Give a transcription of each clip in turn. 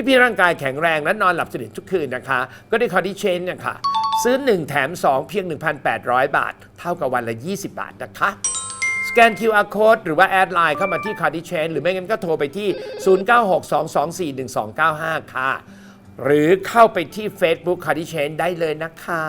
ที่พี่ร่างกายแข็งแรงและนอนหลับสนิททุกคืนนะคะ ก็ได้คอร์ดิเชนเนี่ยค่ะ ซื้อ 1 แถม 2 เพียง 1,800 บาท เท่ากับวันละ 20 บาทนะคะสแกน QR code หรือว่าแอดไลน์เข้ามาที่ c a r d i c h a n หรือไม่งั้นก็โทรไปที่ 0962241295 ค่ะ หรือเข้าไปที่ Facebook c a r d i c h a n ได้เลยนะคะ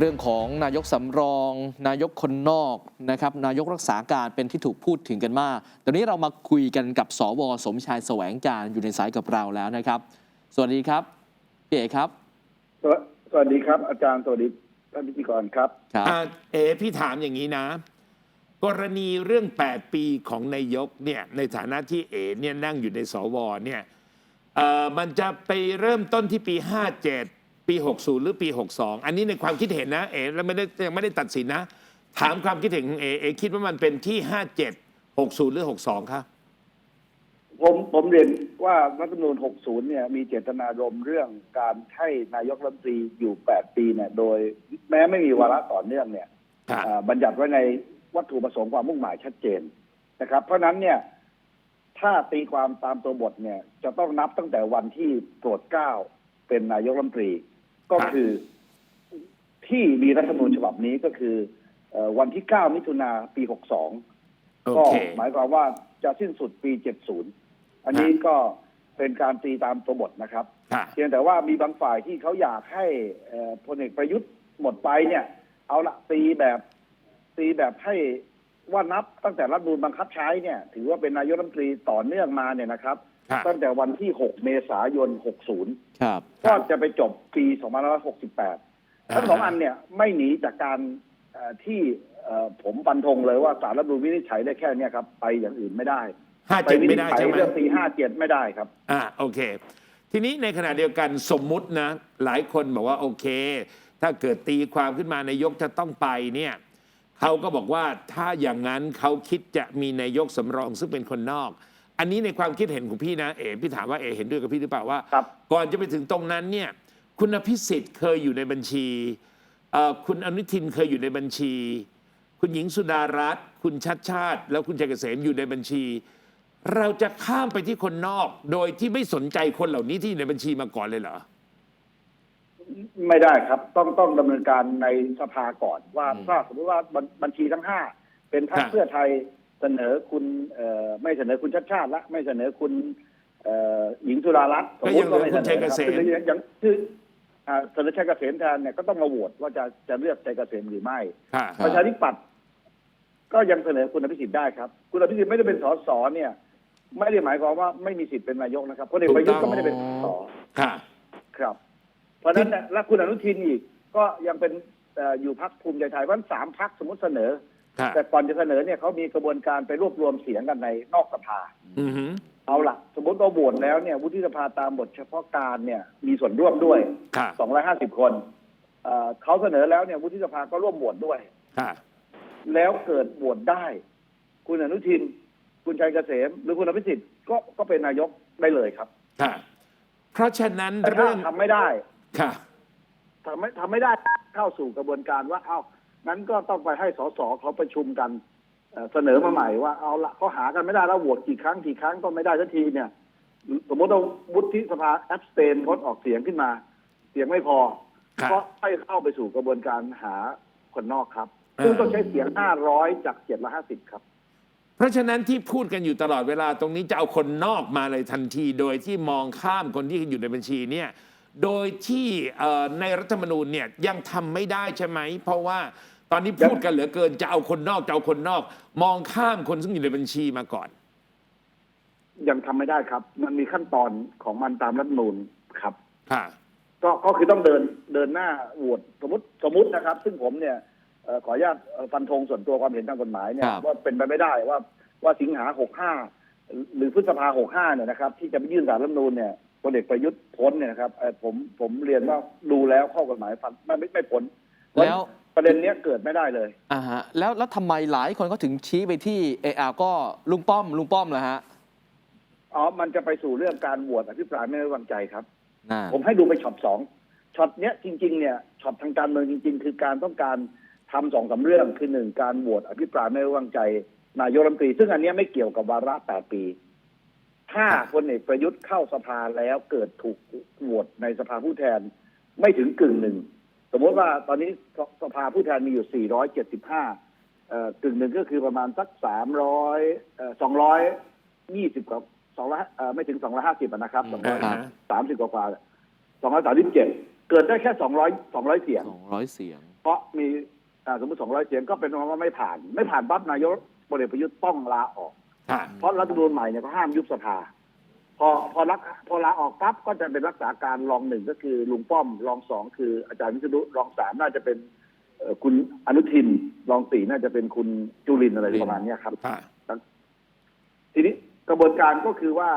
เรื่องของนายกสำรอง นายกคนนอกนะครับนายกรักษาการเป็นที่ถูกพูดถึงกันมากตอนนี้เรามาคุยกันกับสวสมชายแสวงการอยู่ในสายกับเราแล้วนะครับ สวัสดีครับพี่เอกครับ สวสวัสดีครับ อาจารย์สวัสดีท่านพิธีกรครับครับอ่าเอพี่ถามอย่างนี้นะ กรณีเรื่อง 8 ปีของนายกเนี่ยในฐานะที่เอเนี่ยนั่งอยู่ในสวเนี่ยเอ่อมันจะไปเริ่มต้นที่ปี 57 ปี 60 หรือปี 62 อันนี้ในความคิดเห็นนะ เอแล้วไม่ได้ยังไม่ได้ตัดสินนะ ถามความคิดเห็นของเอเอคิดว่ามันเป็นที่ 57 60 หรือ 62ครับผมผมเรียนว่ารัฐธรรมนูญ60 เนี่ย มีเจตนารมณ์เรื่องการให้นายกรัฐมนตรีอยู่ 8 ปีเนี่ย โดยแม้ไม่มีวาระต่อเนื่องเนี่ยครับอ่าบัญญัติไว้ในวัตถุประสงค์ความมุ่งหมายชัดเจนนะครับ เพราะฉะนั้นเนี่ย ถ้าตีความตามตัวบทเนี่ย จะต้องนับตั้งแต่วันที่โปรดเกล้าเป็นนายกรัฐมนตรี ก็ครับคือที่มีรัฐธรรมนูญฉบับนี้ก็คือเอ่อวันที่ 9 มิถุนาปี 62โอก็เคหมายความว่าจะสิ้นสุดปี 70 อันนี้ก็เป็นการตีตามตัวบทนะครับค่ะเพียงแต่ว่ามีบางฝ่ายที่เขาอยากให้เอ่อพลเอกประยุทธ์หมดไปเนี่ย เอาละตีแบบตีแบบให้ ว่านับตั้งแต่รัฐธรรมนูญบังคับใช้เนี่ยถือว่าเป็นนายกรัฐมนตรีต่อเนื่องมาเนี่ยนะครับครับตั้งแต่วันที่ 6 เมษายน 60 ครับก็จะไปจบปี 2568 ทั้งสองอันเนี่ยไม่หนีจากการเอ่อที่เอ่อผมฟันธงเลยว่าสารรัฐธรรมนูญวินิจฉัยได้แค่เนี้ครับไปอย่างอื่นไม่ได้ไป57วิไม่นิจได้ฉัยใช่ไหม เรื่องปี 57 ไม่ได้ครับ อ่าโอเค ทีนี้ในขณะเดียวกันสมมุตินะ หลายคนบอกว่าโอเค ถ้าเกิดตีความขึ้นมานายกจะต้องไปเนี่ย เขาก็บอกว่าถ้าอย่างนั้นเขาคิดจะมีนายกสำรองซึ่งเป็นคนนอก อันนี้ในความคิดเห็นของพี่นะเอ๋พี่ถามว่าเอ๋เห็นด้วยกับพี่หรือเปล่าว่า ครับ ก่อนจะไปถึงตรงนั้นเนี่ยคุณอภิสิทธิ์เคยอยู่ในบัญชีเอ่อคุณอนุทินเคยอยู่ในบัญชี คุณหญิงสุดารัตน์คุณชัดชาติ แล้วคุณชัยเกษมอยู่ในบัญชี เราจะข้ามไปที่คนนอก โดยที่ไม่สนใจคนเหล่านี้ที่อยู่ในบัญชีมาก่อนเลยเหรอ ไม่ได้ครับ ต้องต้องดำเนินการในสภาก่อนว่าอืมถ้าสมมติว่าบัญบัญชีทั้งห้าเป็นพรรคครับเพื่อไทยเสนอคุณเอ่อไม่เสนอคุณชัดชาติละไม่เสนอคุณเอ่อหญิงสุดารัตน์สมก็มยัติงเหลืว่าอไม่คุณเสชัยนเกอษมคืออย่างคืออ่าเสนอชัยเกษมแทนเนี่ยก็ต้องมาโหวตว่าจะจะเลือกชัยเกษมหรือไม่ค่ะครับประชาธิปัตย์ก็ยังเสนอคุณอภิสิทธิ์ได้ครับ คุณอภิสิทธิ์ไม่ได้เป็นสสเนี่ย ไม่ได้หมายความว่าไม่มีสิทธิ์เป็นนายกนะครับพลเอกประยุทธ์ก็ไม่ได้เป็นสสค่ะครับ เพราะฉะนั้นเนี่ยและคุณอนุทินอีกก็ยังเป็นเอ่ออยู่พักภูมิใจไทยเพราะฉะนั้นสามพักสมมติเสนอค่ะแต่ก่อนจะเสนอเนี่ยเขามีกระบวนการไปรวบรวมเสียงกันในนอกสภาอือหือเอาละสมมติว่าโหวตแล้วเนี่ยวุฒิสภาตามบทเฉพาะการเนี่ยมีส่วนร่วมด้วยค่ะ250คนเอ่อเขาเสนอแล้วเนี่ยวุฒิสภาก็ร่วมโหวตด้วยค่ะแล้วเกิดโหวตได้ คุณอนุทิน คุณชัยเกษม หรือคุณอภิสิทธิ์ก็ก็เป็นนายกได้เลยครับค่ะเพราะฉะนั้นแต่ถ้าเรื่องทำไม่ได้ ค่ะทำไม่ทำไม่ได้เข้าสู่กระบวนการว่า เอ้านั้นก็ต้องไปให้สสเขาประชุมกันเอ่อเสนอมาใหม่ว่าเอาละเขาหากันไม่ได้แล้วโหวตกี่ครั้งกี่ครั้งก็ไม่ได้สักทีเนี่ย สมมติว่าวุฒิสภาแอปสเตนงดออกเสียงขึ้นมา เสียงไม่พอครับก็ให้เข้าไปสู่กระบวนการหาคนนอกครับอ่าซึ่งต้องใช้เสียง500จาก750ครับ เพราะฉะนั้นที่พูดกันอยู่ตลอดเวลาตรงนี้จะเอาคนนอกมาเลยทันที โดยที่มองข้ามคนที่อยู่ในบัญชีเนี่ย โดยที่เอ่อในรัฐธรรมนูญเนี่ยยังทำไม่ได้ใช่ไหม เพราะว่าตอนนี้พูดกันเหลือเกินจะเอาคนนอกจะเอาคนนอก มองข้ามคนซึ่งอยู่ในบัญชีมาก่อน ยังทำไม่ได้ครับ มันมีขั้นตอนของมันตามรัฐธรรมนูญครับค่ะก็ก็คือต้องเดินเดินหน้าโหวตสมมติสมมตินะครับ ซึ่งผมเนี่ยเอ่อขออนุญาตเอ่อฟันธงส่วนตัวความเห็นทางกฎหมายเนี่ยครับว่าเป็นไปไม่ได้ว่าว่าสิงหาหกห้าหรือพฤษภาหกห้าเนี่ยนะครับ ที่จะไปยื่นสารรัฐธรรมนูญเนี่ย พลเอกประยุทธ์พ้นเนี่ยนะครับเอ่อผมผมเรียนว่าดูแล้วข้อกฎหมายฟันไม่ไม่ไม่พ้นเพราะแล้ว ประเด็นเนี้ยเกิดไม่ได้เลย อ่าฮะแล้วแล้วทำไมหลายคนก็ถึงชี้ไปที่เออาก็ลุงป้อมลุงป้อมเหรอฮะอ๋อ มันจะไปสู่เรื่องการโหวตอภิปรายไม่ไว้วางใจครับ น่าผมให้ดูไปช็อตสองช็อตเนี้ยจริงๆเนี่ยช็อตทางการเมืองจริง ๆ คือการต้องการทำสองสามเรื่องคือหนึ่งการโหวตอภิปรายไม่ไว้วางใจ นายกรัฐมนตรี ซึ่งอันเนี้ยไม่เกี่ยวกับวาระแปดปี ถ้าพลเอกประยุทธ์เข้าสภาแล้วเกิดถูกโหวตในสภาผู้แทนไม่ถึงกึ่งหนึ่ง สมมติว่าตอนนี้สสภาผู้แทนมีอยู่ 475เอ่อกึ่งหนึ่งก็คือประมาณสัก 300เอ่อ220กว่า200เอ่อไม่ถึง250อะนะครับอ่าฮะ230กว่าๆ237เกิดได้แค่200 200เสียง200เสียง เพราะมีอ่าสมมติ200เสียงก็เป็นว่าไม่ผ่าน ไม่ผ่านปั๊บนายกพลเอกประยุทธ์ต้องลาออกค่ะ เพราะรัฐธรรมนูญใหม่เนี่ยเขาห้ามยุบสภา พอพอรักพอลาออกปั๊บก็จะเป็นรักษาการรองหนึ่งก็คือลุงป้อมรองสองคืออาจารย์วิษณุรองสามน่าจะเป็นเอ่อคุณอนุทินรองสี่น่าจะเป็นคุณจุลินทร์อะไรประมาณเนี้ยครับค่ะทีนี้กระบวนการก็คือว่า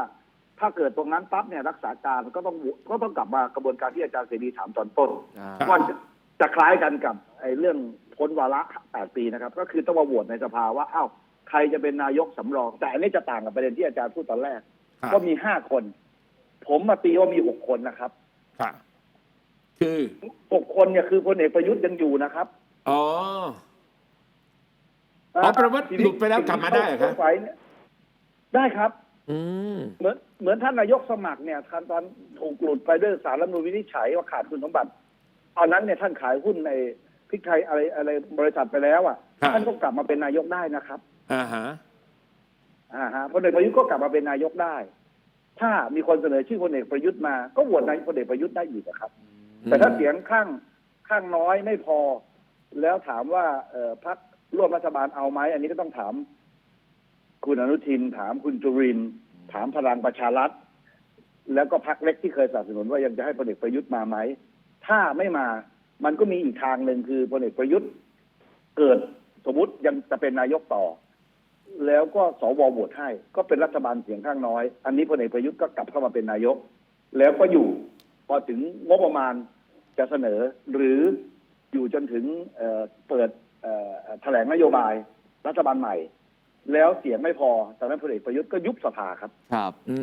ถ้าเกิดตรงนั้นปั๊บเนี่ยรักษาการก็ต้องก็ต้องกลับมากระบวนการที่อาจารย์เสรีถามตอนต้นอ่าครับว่าจะจะคล้ายกันกับไอ้เรื่องพ้นวาระแปดปีนะครับ ก็คือต้องมาโหวตในสภาว่าอ้าว ใครจะเป็นนายกสำรอง แต่อันนี้จะต่างกับประเด็นที่อาจารย์พูดตอนแรกค่ะว่ามีห้าคน ผมมาตีว่ามีหกคนนะครับค่ะคือหกคนเนี่ยคือพลเอกประยุทธ์ยังอยู่นะครับอ๋ออ๋อแปลว่าหลุดไปแล้วกลับมาได้เหรอครับไฟเนี่ยได้ครับอืมเหมือนเหมือนท่านนายกสมัครเนี่ยท่านตอนถูกหลุดไปด้วยสารรัฐธรรมนูญวินิจฉัยว่าขาดคุณสมบัติตอนนั้นเนี่ยท่านขายหุ้นในพริกไทยอะไรอะไรบริษัทไปแล้วอะครับท่านก็กลับมาเป็นนายกได้นะครับ อ่าฮะอ่าฮะพลเอกประยุทธ์ก็กลับมาเป็นนายกได้ ถ้ามีคนเสนอชื่อพลเอกประยุทธ์มาก็โหวตนายพลเอกประยุทธ์ได้อีกนะครับ แต่ถ้าเสียงข้างข้างน้อยไม่พอ แล้วถามว่าเอ่อพรรคร่วมรัฐบาลเอาไหมอันนี้ก็ต้องถาม คุณอนุทิน ถามคุณจุรินทร์ถามพลังประชารัฐแล้วก็พรรคเล็กที่เคยสนับสนุนว่ายังจะให้พลเอกประยุทธ์มาไหม ถ้าไม่มา มันก็มีอีกทางหนึ่งคือพลเอกประยุทธ์ เกิดสมมติยังจะเป็นนายกต่อ แล้วก็สวโหวตให้ ก็เป็นรัฐบาลเสียงข้างน้อย อันนี้พลเอกประยุทธ์ก็กลับเข้ามาเป็นนายก แล้วก็อยู่พอถึงงบประมาณจะเสนอหรืออยู่จนถึงเอ่อเปิดเอ่อแถลงนโยบายรัฐบาลใหม่ แล้วเสียงไม่พอตอนนั้นพลเอกประยุทธ์ก็ยุบสภาครับ ครับ อื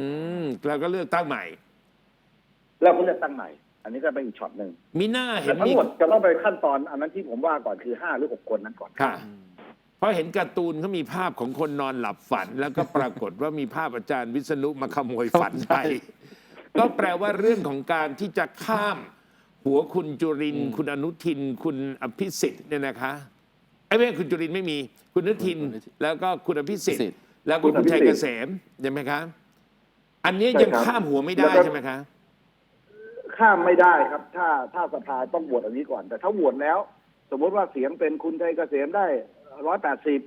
มแล้วก็เลือกตั้งใหม่ แล้วก็เลือกตั้งใหม่ อันนี้ก็เป็นอีกช็อตหนึ่งมีหน้าเห็แต่นทั้มีงหมดจะต้องไปขั้นตอนอันนั้นที่ผมว่าก่อนคือห้าหรือหกคนนั้นก่อนค่ะ เพราะเห็นการ์ตูนเขามีภาพของคนนอนหลับฝัน แล้วก็ปรากฏว่ามีภาพอาจารย์วิษณุมาขโมยฝันไป ก็แปลว่าเรื่องของการที่จะข้าม หัวคุณจุรินทร์คุณอนุทิน คุณอภิสิทธิ์เนี่ยนะคะไอ้ไม่ใช่คุณจุรินทร์ไม่มี คุณอนุทินคุณอนุทินแล้วก็คุณอภิสิทสิทธิ์ ธิ์ แล้วก็คุณชัยเกษมใช่ไหมคะอันนี้ยังข้ามหัวไม่ได้ใช่ไหมคะ ข้ามไม่ได้ครับ ถ้าถ้าสภาต้องโหวตอันนี้ก่อน แต่ถ้าโหวตแล้ว สมมติว่าเสียงเป็นคุณชัยเกษมได้ ร้อยแปดสิบ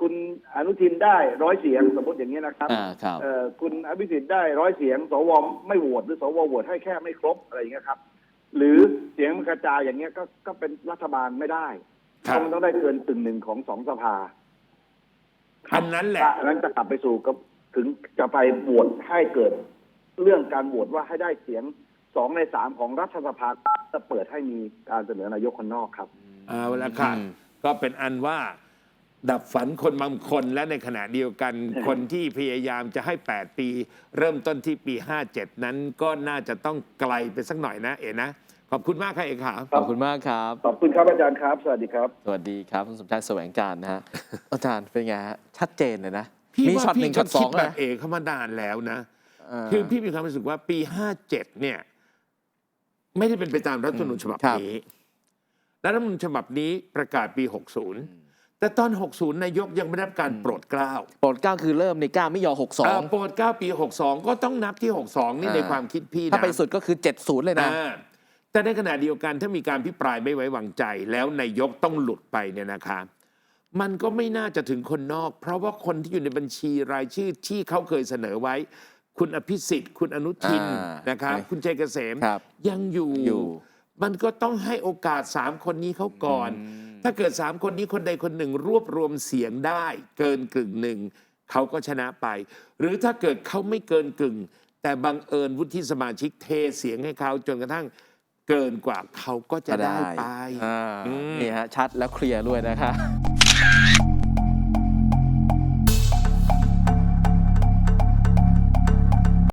คุณอนุทินได้ร้อยเสียงสมมติอย่างนี้ยนะครับอ่าครับเอ่อคุณอภิสิทธิ์ได้ร้อยเสียง สวไม่โหวตหรือสวโหวตให้แค่ไม่ครบอะไรอย่างเงี้ยครับ หรือเสียงมันกระจายอย่างเงี้ยก็ก็เป็นรัฐบาลไม่ได้คเพรับราะมันต้องได้เกินกึ่งหนึ่งของสองสภาอันนั้นแหละอันนั้นจะกลับไปสู่กับถึงจะไปโหวตให้เกิด เรื่องการโหวตว่าให้ได้เสียงสองในสามของรัฐสภาจะเปิดให้มีการเสนอนายกคนนอกครับ เอาละค่ะอืม ก็เป็นอันว่าดับฝันคนบางคนและในขณะเดียวกัน คนที่พยายามจะให้ 8 ปี เริ่มต้นที่ปี 57 นั้นก็น่าจะต้องไกลไปสักหน่อยนะเอ๋นะขอบคุณมากค่ะเอกขาขอบคุณมากครับ ขอบคุณครับอาจารย์ครับ สวัสดีครับ สวัสดีครับคุณสมชายแสวงการนะฮะ อาจารย์เป็นไงฮะ ชัดเจนเลยนะพี่มีว่าช็อตหพี่นึ่งก็ช็อตสคิอดงแบนะบเอกเข้ามานานแล้วนะาคือพี่มีความรู้สึกว่าปี57เนี่ย ไม่ได้เป็นไปตามรัฐธรรมนูญฉบับครับนี้ รัฐธรรมนูญฉบับนี้ประกาศปี 60 แต่ตอน 60 นายกยังไม่ได้รับการโปรดเกล้าโปรดเกล้าคือเริ่มในเก้าไม่ยอหกสอเอ่องโปรดเกล้าปี 62 ก็ต้องนับที่ 62 นี่อ่าในความคิดพี่นะถ้าไปสุดก็คือ 70 เลยนะ อ่าแต่ในขณะเดียวกันถ้ามีการพิปรายไม่ไว้วางใจ แล้วนายกต้องหลุดไปเนี่ยนะคะมันก็ไม่น่าจะถึงคนนอก เพราะว่าคนที่อยู่ในบัญชีรายชื่อที่เขาเคยเสนอไว้ คุณอภิสิทธิ์ คุณอนุทินอ่านนะครับใช่คุณชัยเกษมครับยังอยู่ อยู่ มันก็ต้องให้โอกาสสามคนนี้เขาก่อน ถ้าเกิดสามคนนี้คนใดคนหนึ่งรวบรวมเสียงได้ เกินกึ่งหนึ่งเขาก็ชนะไป หรือถ้าเกิดเขาไม่เกินกึ่ง แต่บังเอิญวุฒิสมาชิกเทเสียงให้เขาจนกระทั่งเกินกว่าเขาก็จะได้ไปอ่าอืมนี่ฮะชัดแล้วเคลียร์ด้วยนะคะ